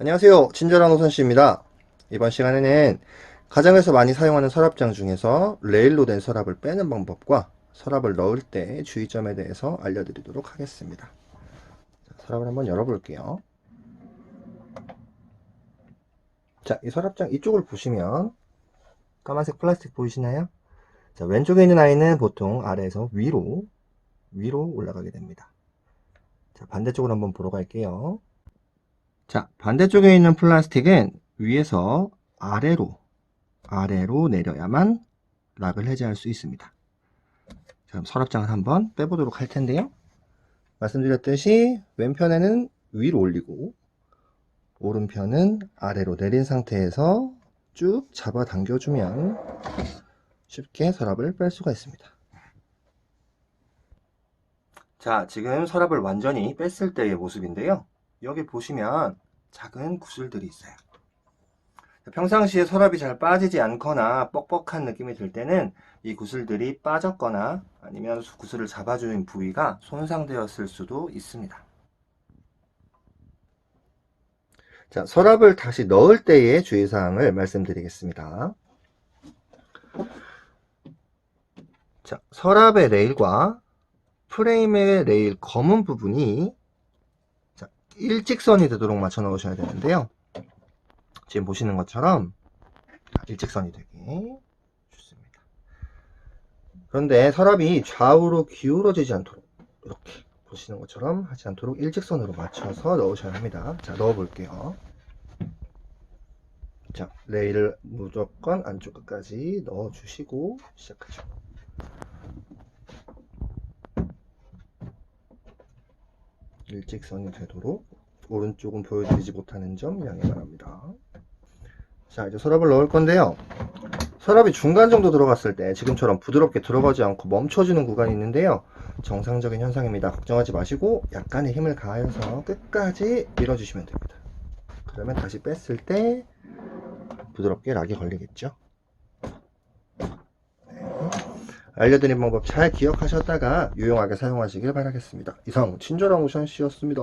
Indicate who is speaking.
Speaker 1: 안녕하세요. 친절한 오선씨입니다. 이번 시간에는 가정에서 많이 사용하는 서랍장 중에서 레일로 된 서랍을 빼는 방법과 서랍을 넣을 때 주의점에 대해서 알려드리도록 하겠습니다. 자, 서랍을 한번 열어볼게요. 자, 이 서랍장 이쪽을 보시면 까만색 플라스틱 보이시나요? 자, 왼쪽에 있는 아이는 보통 아래에서 위로, 위로 올라가게 됩니다. 자, 반대쪽으로 한번 보러 갈게요. 자, 반대쪽에 있는 플라스틱은 위에서 아래로, 아래로 내려야만 락을 해제할 수 있습니다. 자, 그럼 서랍장을 한번 빼보도록 할 텐데요. 말씀드렸듯이 왼편에는 위로 올리고, 오른편은 아래로 내린 상태에서 쭉 잡아 당겨주면 쉽게 서랍을 뺄 수가 있습니다. 자, 지금 서랍을 완전히 뺐을 때의 모습인데요. 여기 보시면 작은 구슬들이 있어요. 평상시에 서랍이 잘 빠지지 않거나 뻑뻑한 느낌이 들 때는 이 구슬들이 빠졌거나 아니면 구슬을 잡아주는 부위가 손상되었을 수도 있습니다. 자, 서랍을 다시 넣을 때의 주의사항을 말씀드리겠습니다. 자, 서랍의 레일과 프레임의 레일 검은 부분이 자, 일직선이 되도록 맞춰 넣으셔야 되는데요. 지금 보시는 것처럼 일직선이 되게 좋습니다. 그런데 서랍이 좌우로 기울어지지 않도록 이렇게 보시는 것처럼 하지 않도록 일직선으로 맞춰서 넣으셔야 합니다. 자, 넣어 볼게요. 자, 레일을 무조건 안쪽 끝까지 넣어 주시고 시작하죠. 일직선이 되도록 오른쪽은 보여드리지 못하는 점 양해 바랍니다. 자, 이제 서랍을 넣을 건데요. 서랍이 중간 정도 들어갔을 때 지금처럼 부드럽게 들어가지 않고 멈춰지는 구간이 있는데요. 정상적인 현상입니다. 걱정하지 마시고 약간의 힘을 가해서 끝까지 밀어주시면 됩니다. 그러면 다시 뺐을 때 부드럽게 락이 걸리겠죠. 알려드린 방법 잘 기억하셨다가 유용하게 사용하시길 바라겠습니다. 이상 친절한 오션씨였습니다.